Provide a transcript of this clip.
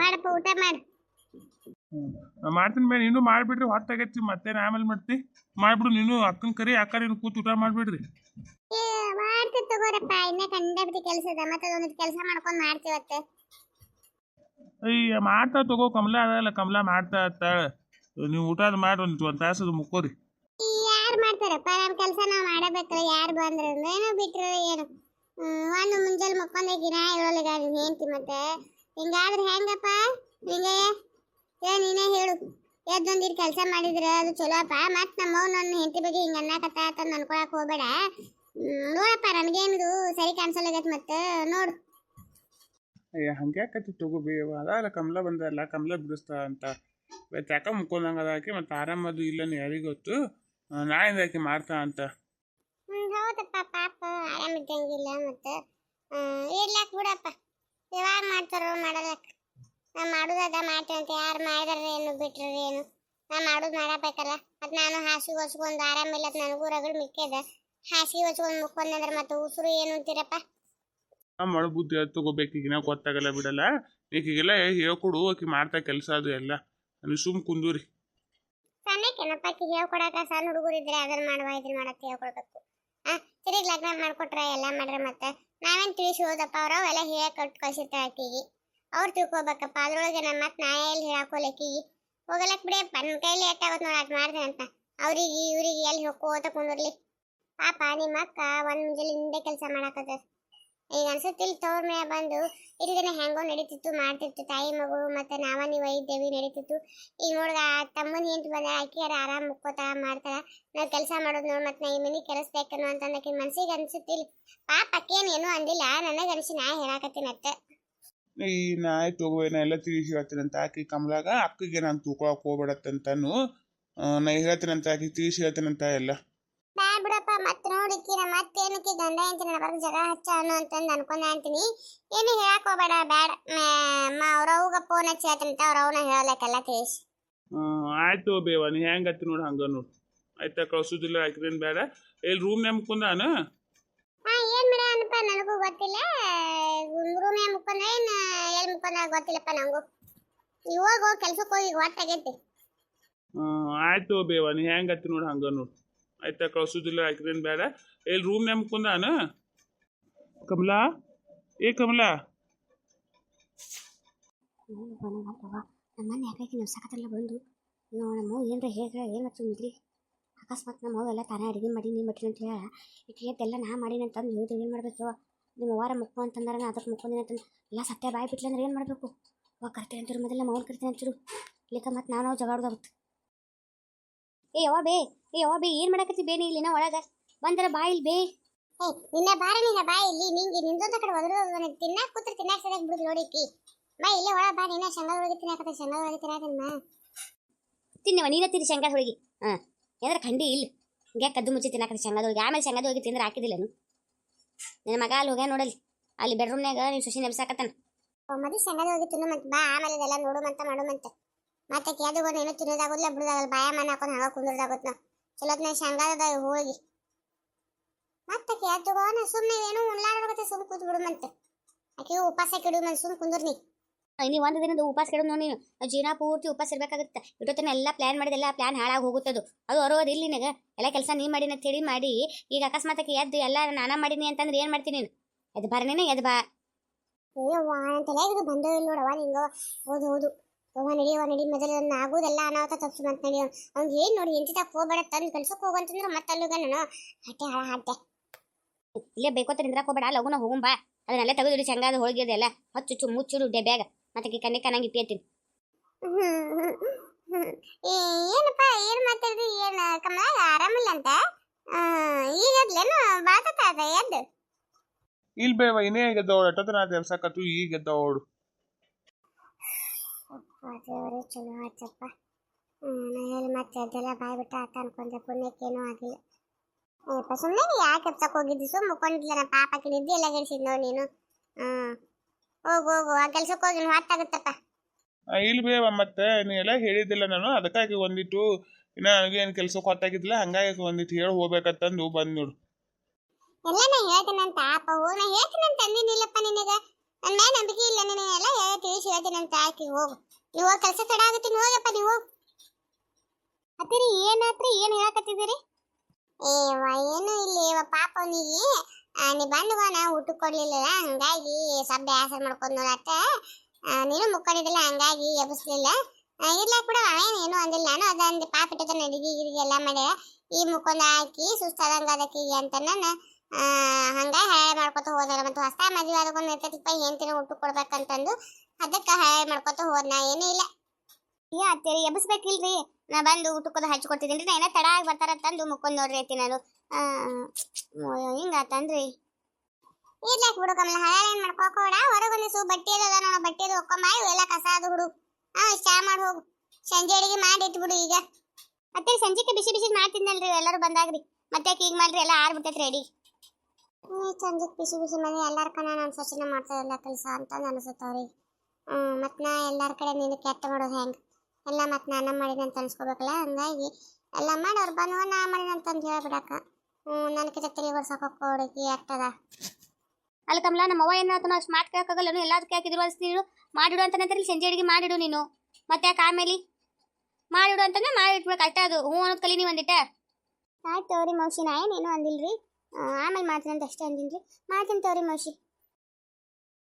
ಮಾಡಪ್ಪ ಊಟ ಮಾಡು. ಮಾಡ್ತೀನಿ ಬೇ ನೀನು ಮಾಡಿಬಿಡ್ರಿ ಹೊತ್ತಾಗೈತಿ ಮತ್ತೆ ಆಮೇಲೆ ಮಾಡ್ತಿ. ಮಾಡ್ಬಿಡು ನೀನು ಅಕ್ಕನ ಕರಿ ಅಕ್ಕ ನೀನು ಕೂತು ಊಟ ಮಾಡ್ಬಿಡ್ರಿ. ಮಾಡ್ತೀವಿ ತಗೋರಪ್ಪ ಇನ್ನ ಕಂಡಪಟ್ಟಿ ಕೆಲಸ ಅದ ಮತ್ತೆ ಅದೊಂದು ಕೆಲಸ ಮಾಡ್ಕೊಂಡು ಮಾಡ್ತೀವತ್ತೆ ಅಯ್ಯ ಮಾಡ್ತಾ ತಗೋ ಕಮಲ ಅದಲ್ಲ ಕಮಲ ಮಾಡ್ತಾ ಇರ್ತಾಳ ನೀವು ಊಟ ಮಾಡಿ ಒಂದು ಒಂದು ತಾಸು ಮುಕ್ಕೋರಿ. ಯಾರು ಮಾಡ್ತಾರಪ್ಪ ನಮ್ಮ ಕೆಲಸ ನಾವು ಮಾಡಬೇಕಲ್ಲ ಯಾರು ಬಂದ್ರೆ ಏನೋ ಬಿಟ್ರೆ ಏನು. ಒಂದು ಮುಂಜಾನೆ ಮಕ್ಕೊಂಡೆ ಗಿನ ಹೇಳೋಲಿಗ ಹೆಂಡ್ತಿ ಮತ್ತೆ. ಹಿಂಗಾದ್ರೆ ಹೆಂಗಪ್ಪ? ಹಿಂಗಯ್ಯ ಏ ನೀನೇ ಹೇಳು. ಎದ್ದೊಂದಿಟ್ಟು ಕೆಲಸ ಮಾಡಿದ್ರೆ ಅದು ಚಲೋಪ್ಪ ಮತ್ತೆ ನಮ್ಮವ್ ನನ್ನ ಹೆಂಡತಿ ಬಗ್ಗೆ ಹಿಂಗೆ ಅನ್ನಕತ್ತ ಅಂತ ಅನ್ಕೊಳಕ್ ಹೋಗ್ಬೇಡ. ನೋಡಪ್ಪ ನನಗೇನಿದು ಸರಿ ಕಾಣಿಸಲಾಗತ್ತೆ ಮತ್ತೆ ನೋಡು. ಅಯ್ಯ ಹಂಗೆ ಯಾಕತ್ತಿ ತಗೋ ಬೇ. ಅದಲ್ಲ ಕಮಲ ಬಂದಲ್ಲ ಕಮಲ ಬಿಡಿಸ್ತಾ ಅಂತ. ಇವತ್ತು ಯಾಕೆ ಮುಕ್ಕೊಂಡಂಗೆ ಅದ ಆಕಿ ಮತ್ತು ಆರಾಮದು ಇಲ್ಲನು ಯಾರಿಗೆ ಗೊತ್ತು. ನಾಯಿಂದ ಆಕಿ ಮಾಡ್ತಾ ಅಂತ. ಹೌದಪ್ಪ ಪಾಪ ಆರಾಮಿದ್ದಂಗಿಲ್ಲ ಮತ್ತೆ. ಇರ್ಲಾಕ್ ಬಿಡಪ್ಪ ಯಾವಾಗ ಮಾಡ್ತಾರ ಮಾಡಲ್ಲ. ನಾ ಮಾಡುದದ ಅಂತ ಯಾರು ಮಾಡಿದ್ರೆ ಏನು ಬಿಟ್ರೆ ಏನು? ನಾ ಮಾಡೋದು ಮಾಡಬೇಕಲ್ಲ. ಮತ್ತೆ ನಾನು ಹಾಸಿಗೆ ಹೊಚ್ಕೊಂಡು ಆರಾಮಿಲ್ಲ ನನಗೂ ರಗಡ್ ಮಿಕ್ಕದ ಹಾಸಿಗೆ ಹೊಚ್ಕೊಂಡು ಮುಕ್ಕೊಂಡ್ರೆ ಮತ್ತೆ ಉಸಿರು ಏನು ಅಂತೀರಪ್ಪ? ಆ ಮಳ ಬುದ್ಧಿ ಅದು ತಗೋಬೇಕು ನಾವು ಗೊತ್ತಾಗಲ್ಲ ಬಿಡಲ್ಲ. ಈಗಿಗೆಲ್ಲ ಹೇಳ್ಕೊಡು ಆಕಿ ಮಾಡ್ತಾ ಕೆಲಸ ಅದು ಎಲ್ಲ. ನೀವು ಸುಮ್ ಕುಂದೂರಿ. ಸಣ್ಣಕ್ಕೆ ಆಕಿ ಹೇಳ್ಕೊಡಕ? ಸಣ್ಣ ಹುಡುಗರು ಇದ್ರೆ ಅದನ್ನ ಮಾಡುವ ಇದನ್ನ ಮಾಡಕ್ಕೆ ಹೇಳ್ಕೊಡ್ಬೇಕು. ತಿರುಗಿ ಲಗ್ನ ಮಾಡ್ಕೊಟ್ರ ಎಲ್ಲ ಮಾಡ್ರೆ ಮತ್ತೆ ನಾವೇನ್ ತಿಳಿಸಿ ಹೋದಪ್ಪ ಅವ್ರ? ಅವೆಲ್ಲ ಹೇಳ ಕಟ್ ಕಳ್ಸಿರ್ತಾರೆ ಅವ್ರು ತಿಳ್ಕೊಬೇಕಪ್ಪ. ಅದ್ರೊಳಗೆ ನಮ್ಮ ಮತ್ತೆ ನಾ ಎಲ್ಲಿ ಹೇಳಾಕೋಲ್ಲ ಆಕಿಗೆ ಹೋಗಲಕ್ ಬಿಡಿಯಪ್ಪ ನನ್ನ ಕೈಲಿ ಎಟ್ಟಾಗುತ್ತೆ ನೋಡಿ, ಅದು ಅಂತ. ಅವ್ರಿಗೆ, ಇವ್ರಿಗೆ ಎಲ್ಲಿ ಹೋಗ್ಕೋತ ಕುಂದಿರ್ಲಿ? ಪಾಪ ನಿಮ್ಮ ಅಕ್ಕ ಒಂದ್ ಮುಂಜಾನೆ ಹಿಂದೆ ಕೆಲಸ ಮಾಡಾಕತ್ತ. ಈಗ ಅನ್ಸುತ್ತಿಲ್ಲ ತವ್ರ ಮೇಲೆ ಬಂದು ಇಡೀ ದಿನ ಹೆಂಗೋ ನಡೀತಿತ್ತು ಮಾಡ್ತಿತ್ತು. ತಾಯಿ ಮಗು ಮತ್ತೆ ನಾವ ನೀವು ಇದ್ದೇವಿ ನಡೀತಿತ್ತು. ಈಗ ನೋಡ್ಗ ತಮ್ಮನ ಹೆಂಟ್ ಬಂದ ಆಕಿಯಾರ ಆರಾಮ್ ಮುಕ್ಕೋತಾಳ ಮಾಡ್ತಾರ ನಾವ್ ಕೆಲಸ ಮಾಡೋದು ನೋಡ್ ಮತ್ತೆ ನಾ ಈ ಮನಿ ಕೆಲಸಬೇಕನ್ನು ಅಂತ ಅಂದಕ್ಕೆ ಮನ್ಸಿಗೆ ಅನ್ಸುತ್ತಿಲ್ಲ ಪಾಪ ಅಕ್ಕೇನ್ ಏನೂ ಅಂದಿಲ್ಲ ನನಗ ಅನ್ಸಿ ನಾ ಹೇಳಾಕತ್ತೀನಿ ಅತ್ತ. ಈ ನಾಯಿ ತಗೋ ನಾ ಎಲ್ಲ ತಿಳಿಸಿ ಹೇಳ್ತೀನಂತ ಆಕಿ ಕಮಲಾಗ ಅಕ್ಕಿಗೆ ನಾನು ತೂಕೊಳಕ್ ಹೋಗ್ಬೇಡತ್ತಂತಾನು ಆ, ನಾ ಹೇಳ್ತೀನಂತ ಆಕಿ ತಿಳಿಸಿ ಹೇಳ್ತೀನಂತ ಎಲ್ಲ. ಮತ್ತೆ ಏನಕ್ಕೆ ಮತ್ತೇನಕ್ಕೆ ಗಂಡ ಹೆಂಡತಿ ಬಗ್ಗೆ ಜಗಳ ಹಚ್ಚ ಅನ್ನೋ ಅಂತಂದು ಅನ್ಕೊಂಡೆ ಅಂತೀನಿ. ಏನು ಹೇಳಕ್ ಹೋಗ್ಬೇಡ ಬ್ಯಾಡ. ಅವ್ರವ್ಗ ಫೋನ್ ಹಚ್ಚಿ ಹೇಳ್ತಂತ ಅವನ ಹೇಳಲಕ್ಕೆಲ್ಲ ತಿಳಿಸಿ. ಆಯ್ತು ಬೇವ ನೀ ಹೆಂಗತ್ತಿ ನೋಡು ಹಂಗ ನೋಡು. ಆಯ್ತಾ ಕಳ್ಸುದಿಲ್ಲ ಆಕಿರೇನು ಬೇಡ ಎಲ್ಲಿ ರೂಮ್ ಮುಕ್ಕೊಂದಾನ ಹಾ ಏನ್ ಬಿಡ ಅನ್ಪ ನನಗೂ ಗೊತ್ತಿಲ್ಲ. ರೂಮೇ ಮುಕ್ಕೊಂಡ ಏನ್ ಎಲ್ಲಿ ಮುಕ್ಕೊಂದ ಗೊತ್ತಿಲ್ಲಪ್ಪ ನಂಗೂ. ಇವಾಗ ಹೋಗಿ ಕೆಲ್ಸಕ್ಕೆ ಹೋಗಿ ಹೊತ್ತಾಗೈತಿ ಆಯ್ತು ಬೇವ ನೀ ಹೆಂಗತ್ತಿ ನೋಡು ಹಂಗ ನೋಡು. ಆಯ್ತಾ ಕಳ್ಸೋದಿಲ್ಲ ಆಕಿರೇನು ಬೇಡ ಎಲ್ಲಿ ರೂಮ್ನ್ಯಾಗ ಮುಕ್ಕೊಂದಾನ ಕಮಲಾ? ಏ ಕಮಲಾ? ನಮ್ಮನ್ನ ನಮ್ಮ ಸಕತ್ತೆಲ್ಲ ಬಂದು? ನಮ್ಮ ಏನರ ಹೇಗೆ ಏನು ಸುಮ್ಮಿದ್ರಿ ಅಕಸ್ಮಾತ್ ನಮ್ಮ ಎಲ್ಲ ತಾನೇ ಅಡುಗೆ ಮಾಡಿ ನೀನು ಮಟ್ಟಿನ ಅಂತ ಹೇಳ. ಎಲ್ಲ ನಾ ಮಾಡೀನಿ ಅಂತಂದು ಹೇಳಿದ್ರೆ ಏನು ಮಾಡಬೇಕು ನಿಮ್ಮ ವಾರ ಮುಕ್ಕು ಅಂತಂದ್ರೆ, ನಾ ಅದಕ್ಕೆ ಮುಕ್ಕೊಂದಿನ ಅಂತಂದು. ಎಲ್ಲ ಸತ್ಯ ಬಾಯಿ ಬಿಟ್ಲೆ ಅಂದ್ರೆ ಏನು ಮಾಡಬೇಕು? ಅವ ಕರ್ತೀನಿ ಅಂತಿರು, ಮೊದಲ ಮೌನ್ ಕರ್ತೀನಿ ಅಂತಿರು. ಇಲ್ಲಿಕ ಮತ್ತೆ ನಾವು ಜಗಾಡ್ದಾಗುತ್ತೆ ಏ ಯಾವ ಬೇ ಏ ಯಾವ ಬೇ ಏನು ಮಾಡಕತ್ತಿ ಬೇನಿ ಇಲ್ಲಿನ ಒಳಗ? ಬಂದ್ರ ಬಾ ಇಲ್ಲಿ ಬೇ. ಏ ನಿನ್ನ ಬಾರ ನಿನ್ನ ಬಾ ಇಲ್ಲಿ ನಿಂಗೆ ನಿಂದೊಂದ ಕಡೆ ಒದ್ರ ತಿನ್ನಾಕ ಕೂತ್ರ ತಿನ್ನಾಕ ಸರಿಯಾಗಿ ಬಿಡುದು ನೋಡಿಕ್ಕಿ ಬಾ ಇಲ್ಲೇ ಒಳ ಬಾ ನಿನ್ನ ಶಂಗದ ಒಳಗೆ ತಿನ್ನಾಕತ್ತ ಶಂಗದ ಒಳಗೆ ತಿನ್ನಾಕನ್ನ ತಿನ್ನವ ನೀನೇ ತಿನ್ನಿ ಶೇಂಗಾದ ಹೋಳಿಗೆ. ಹಾಂ ಏನಾರ ಖಂಡಿ ಇಲ್ಲ ಹಿಂಗೆ ಕದ್ದು ಮುಚ್ಚಿ ತಿನ್ನಾಕತ್ತ ಶಂಗದ ಹೋಳಿಗೆ. ಆಮೇಲೆ ಶಂಗಾದ ಹೋಗಿ ತಿಂದ್ರೆ ಹಾಕಿದಿಲ್ಲನು ನಿನ್ನ ಮಗ ಅಲ್ಲಿ ಹೋಗ್ಯ ನೋಡಲಿ ಅಲ್ಲಿ ಬೆಡ್ರೂಮ್ನಾಗ ನೀವು ಸುಶಿ ನೆಬ್ಸಾಕತ್ತಾನ ಮದಿ ಶಂಗದ ಒಳಗೆ ತಿನ್ನು ಮತ್ತೆ ಬಾ. ಆಮೇಲೆ ಇದೆಲ್ಲ ನೋಡುಮಂತ ಮಾಡುಮಂತ ಮತ್ತೆ ಕೇದು ಬಂದು ಏನೋ ತಿನ್ನೋದಾಗೋದಿಲ್ಲ ಬಿಡೋದಾಗಲ್ಲ ಬಾಯ ಮನೆ ಹಾಕೊಂಡು ಹಂಗ ಕುಂದ್ರದಾಗುತ್ತೆ ನಾವು ಚಲೋತ್ನ ಶಂಗಾರದ ಹೋಗಿ ಮತ್ತೆ ಕೇದು ನಾ ಸುಮ್ಮನೆ ಏನೋ ಉಣ್ಲಾಡೋಗತ್ತೆ ಸುಮ್ಮನೆ ಕೂತ್ ಬಿಡುಮಂತೆ ಆಕೆ ಉಪವಾಸ ಕೆಡುಮಂತ ಸುಮ್ಮನೆ ಕುಂದ್ರಿ ನೀವು ಒಂದು ದಿನದ ಉಪವಾಸ ಕೆಡೋದು ನೋಡಿ ನೀನು. ಜೀವನ ಪೂರ್ತಿ ಉಪವಾಸ ಇರ್ಬೇಕಾಗುತ್ತೆ. ಇಟ್ಟೊತ್ತನ ಎಲ್ಲ ಪ್ಲಾನ್ ಮಾಡಿದೆಲ್ಲ ಪ್ಲಾನ್ ಹಾಳಾಗಿ ಹೋಗುತ್ತದು. ಅದು ಅರೋದು ಇಲ್ಲಿ ನಿನಗೆ. ಎಲ್ಲ ಕೆಲಸ ನೀ ಮಾಡಿ ಅಂತ ಹೇಳಿ ಮಾಡಿ. ಈಗ ಅಕಸ್ಮಾತಕ್ಕೆ ಎದ್ದು ಎಲ್ಲ ನಾನ ಮಾಡೀನಿ ಅಂತಂದ್ರೆ ಏನು ಮಾಡ್ತೀನಿ ನೀನು? ಎದ್ ಬಾರನೇನೆ ಎದ್ ಬಾ. ಅಯ್ಯವ್ವ ನನ್ನ ತಲೆಯಾಗಿದು ಬಂದೋ ಇಲ್ಲ ನೋಡವ್ವ ನಿಂಗ ಹೌದು ಹೌದು. ಯವ್ವ ನಡಿಯವ್ವ ನಡಿ ಮೊದಲು ಒಂದು ಆಗೋದೆಲ್ಲ ಅನಾಹುತ ತಪ್ಸು ಅಂತ ನಡಿ ಅವ್ನು. ಏನು ನೋಡಿ ಎಂತಿದಾಗ ಹೋಗ್ಬೇಡ ತಂದು ಕೆಲ್ಸಕ್ಕೆ ಹೋಗಂತಂದ್ರೆ ಮತ್ತೆ ಅಲ್ಲಿಗ ನಾನು ಹಟ್ಟೆ ಹಾಳ ಹಾಟೆ ಇಲ್ಲೇ ಬೇಕೋತ ಇಂದ್ರ ಹೋಗ್ಬೇಡ ಲಗುನ ಹೋಗುಂಬಾ ಅದನ್ನೆಲ್ಲ ತೆಗೆದು ಶೇಂಗಾದ ಹೋಳಿಗೆ ಅದೆಲ್ಲ. ಹಚ್ಚು ಮುಚ್ಚಿಡು ಬ್ಯಾಗ. ಮತ್ತೆ ಕಣ್ಣೆ ಕಣ್ಣಂಗೆ ಇಟ್ಟಿರ್ತೀನಿ ಏನಪ್ಪ ಏನು ಮಾತಾಡಿದ್ರಿ ಏನು ಕಮಲ ಆರಾಮಿಲ್ಲ ಅಂತ? ಈಗ ಅದ್ಲೇನು ಬಾತತ ಅದ ಎದ್ದು? ಇಲ್ಬೇವ ಬೇವ ಇನ್ನೇ ಗೆದ್ದವಳು ಎಷ್ಟೊತ್ತನ ತೆರ್ಸಕತ್ತು ಈಗ ಗೆದ್ದವಳು ದೇವರೇ ಚಲೋ ಆಚಪ್ಪ ನಾ ಹೇಳಿ ಮತ್ತೆ ಅದೆಲ್ಲ ಬಾಯ್ ಬಿಟ್ಟು ಆತ ಅನ್ಕೊಂಡೆ ಪುಣ್ಯಕ್ಕೇನೂ ಆಗಿಲ್ಲ ಅಯ್ಯಪ್ಪ ಸುಮ್ಮನೆ ಯಾಕೆ ಎಪ್ಸಕ್ಕೆ ಹೋಗಿದ್ದು? ಸುಮ್ಮ ಮುಕ್ಕೊಂಡಿಲ್ಲ ನಾ ಪಾಪಕ್ಕೆ ನಿದ್ದೆ ಎಲ್ಲ ಗೆಲ್ಸಿದ್ ನೋಡಿ ನೀನು? ಹಾಂ. ಹೋಗು ಹೋಗು ಆ ಕೆಲ್ಸಕ್ಕೆ ಹೋಗಿ ಹೊತ್ತಾಗುತ್ತಪ್ಪ. ಆ, ಇಲ್ಲಿ ಬೇವ ಮತ್ತೆ ನೀ ಎಲ್ಲ ಹೇಳಿದ್ದಿಲ್ಲ ನಾನು ಅದಕ್ಕಾಗಿ ಒಂದಿಟ್ಟು ಇನ್ನ ನನಗೆ ಏನು ಕೆಲ್ಸಕ್ಕೆ ಹೊತ್ತಾಗಿದ್ದಿಲ್ಲ ಹಂಗಾಗಿ ಒಂದಿಟ್ಟು ಹೇಳಿ ಹೋಗ್ಬೇಕಂತಂದು ಬಂದು ನೋಡು. ಎಲ್ಲ ನಾ ಹೇಳ್ತೀನಂತ ಅಪ್ಪ ಹೋಗಿ ನಾ ಹೇಳ್ತೀನಂತ ಅಂದಿನಿಲ್ಲಪ್ಪ ನಿನಗೆ. ನನ್ನ ಮೇಲೆ ನಂಬಿಕೆ ಇಲ್ಲ ನಿನಗೆಲ್ಲ ಹೇಳಿ ತಿಳಿಸಿ ಹೇಳ್ತೀನಿ ಅಂತ ಆಕಿ ಹೋಗು. ನೀವು ಹೋಗಿ ಕೆಲಸ ತಡ ಆಗುತ್ತೆ, ನೀವು ಹೋಗಪ್ಪ ನೀವು. ಅತ್ತಿರಿ, ಏನಾತ್ರಿ, ಏನು ಹೇಳಕತ್ತಿದ್ದೀರಿ? ಏವ ಏನು ಇಲ್ಲಿ ಇವ, ಪಾಪ ಅವನಿಗೆ ನೀ ಬಂದು ನಾ ಊಟ ಕೊಡ್ಲಿಲ್ಲ ಹಂಗಾಗಿ ಸ್ವಲ್ಪ ಆಸೆ ಮಾಡ್ಕೊಂಡು ನೋಡತ್ತ ನೀನು ಮುಕ್ಕೊಂಡಿದ್ದಿಲ್ಲ, ಹಂಗಾಗಿ ಎಬ್ಬಿಸ್ಲಿಲ್ಲ. ಇರ್ಲ ಕೂಡ ಅವೇನು ಏನು ಅಂದಿಲ್ಲ. ನಾನು ಅದಂದು ಪಾಪ ಇಟ್ಟದ ಅಡಿಗೆ ಗಿಡಿಗೆ ಎಲ್ಲ ಮಾಡಿ ಈ ಮುಕ್ಕೊಂದು ಹಾಕಿ, ಸುಸ್ತಾದಂಗ ಅದಕ್ಕೆ ಅಂತ ನಾನು ಹಂಗಾಗಿ ಹಾಳೆ ಮಾಡ್ಕೊತ ಹೋದ್ನಲ್ಲ ಮತ್ತು ಹೊಸ ಮದುವೆ ಅದಕ್ಕೊಂದು ಇರ್ತೈತಿಪ್ಪ ಹೆಂತಿನ ಊಟ ಕೊಡ್ಬೇಕಂತಂದು ಅದಕ್ಕೆ ಹಾಳೆ ಮಾಡ್ಕೊತ ಹೋದ್ನ ಏನೂ ಇಲ್ಲ. ಯಾ ಅತ್ತೇರಿ ಎಬ್ಬಿಸ್ಬೇಕಿಲ್ರಿ? ನಾ ಬಂದು ಊಟಕ್ಕದ ಹಚ್ಕೊಡ್ತಿದ್ದೀನಿ ನಾ ಏನೋ ತಡ ಆಗಿ ಬರ್ತಾರಂತಂದು ಮುಕ್ಕೊಂಡ್ ನೋಡ್ರಿ ಐತಿ ನಾನು. ಹಿಂಗಾತನ್ರಿ ಇರ್ಲಾಕ್ ಬಿಡು ಕಮಲ ಹಳೆ ಏನು ಮಾಡ್ಕೋಕೋಡ ಹೊರಗೊಂದು ಸು ಬಟ್ಟೆ ಅದ ನಾನು ಬಟ್ಟೆ ಒಕ್ಕೊಂಬ ಇವೆಲ್ಲ ಕಸ ಅದು ಹುಡು. ಹಾ ಚಾ ಮಾಡಿ ಹೋಗು. ಸಂಜೆ ಅಡಿಗೆ ಮಾಡಿ ಬಿಡು ಈಗ. ಮತ್ತೆ ಸಂಜೆಗೆ ಬಿಸಿ ಬಿಸಿ ಮಾಡ್ತಿದ್ನಲ್ರಿ ಎಲ್ಲರೂ ಬಂದಾಗ್ರಿ. ಮತ್ತೆ ಈಗ ಮಾಡ್ರಿ? ಎಲ್ಲ ಆರ್ಬಿಟ್ಟೈತಿ ರೆಡಿ ಚಂದಕ್ಕೆ ಬಿಸಿ ಬಿಸಿ ಮನೆ ಎಲ್ಲರ ಕಣ ನಾನು ಮಾಡ್ತಾ ಇಲ್ಲ ಕೆಲಸ ಅಂತ ಅನಿಸುತ್ತವ್ರಿಗೆ ಹ್ಞೂ ಮತ್ತು ನಾ ಎಲ್ಲರ ಕಡೆ ನಿನ್ನ ಕೆಟ್ಟ ಮಾಡೋದು ಹೆಂಗೆ? ಎಲ್ಲ ಮತ್ತು ನಾನು ಮಾಡಿದಂತ ಅನ್ಸ್ಕೋಬೇಕಲ್ಲ ಹಂಗಾಗಿ ಎಲ್ಲ ಮಾಡಿ ಅವ್ರು ಬಂದು ನಾ ಮಾಡಿದಂತಂದು ಹೇಳ್ಬಿಡಕ್ಕ. ಹ್ಞೂ ನನಗೆ ತಲೆ ಹೊಡ್ಸಕ್ಕೆ ಹುಡುಗಿ ಆಗ್ತದ ಅಲ್ಲ ಕಮಲ ನಮ್ಮ ಅವ್ವ ಏನಾಯ್ತು ನಾವು ಸ್ಮಾರ್ಟ್ ಕೇಳಕ್ಕಾಗಲ್ಲ ನೀನು ಎಲ್ಲದಕ್ಕೆ ಹಾಕಿದ್ರು ಅನಿಸ್ತೀರು ಮಾಡಿಡು ಅಂತ ನಂತರ ಸಂಜೆ ಅಡಿಗೆ ಮಾಡಿಡು ನೀನು. ಮತ್ತೆ ಯಾಕೆ ಆಮೇಲೆ? ಮಾಡಿಡು ಅಂತಂದ್ರೆ ಮಾಡಿ ಅಷ್ಟೇ ಅದು. ಹ್ಞೂ ಅನ್ನೋದು ಕಲಿ ನೀವು ಒಂದಿಟ್ಟ ಆಯ್ತು ತೋರಿ ಮೌಸಿನ ನಾ ಏನೇನು ಅಂದಿಲ್ರಿ? ಆಮೇಲೆ ಮಾಡ್ತೀನಿ ಅಂತ ಅಷ್ಟೇ ಅಂದಿನ್ರಿ. ಮಾಡ್ತೀನಿ ತೋರಿ ಮೌಸಿ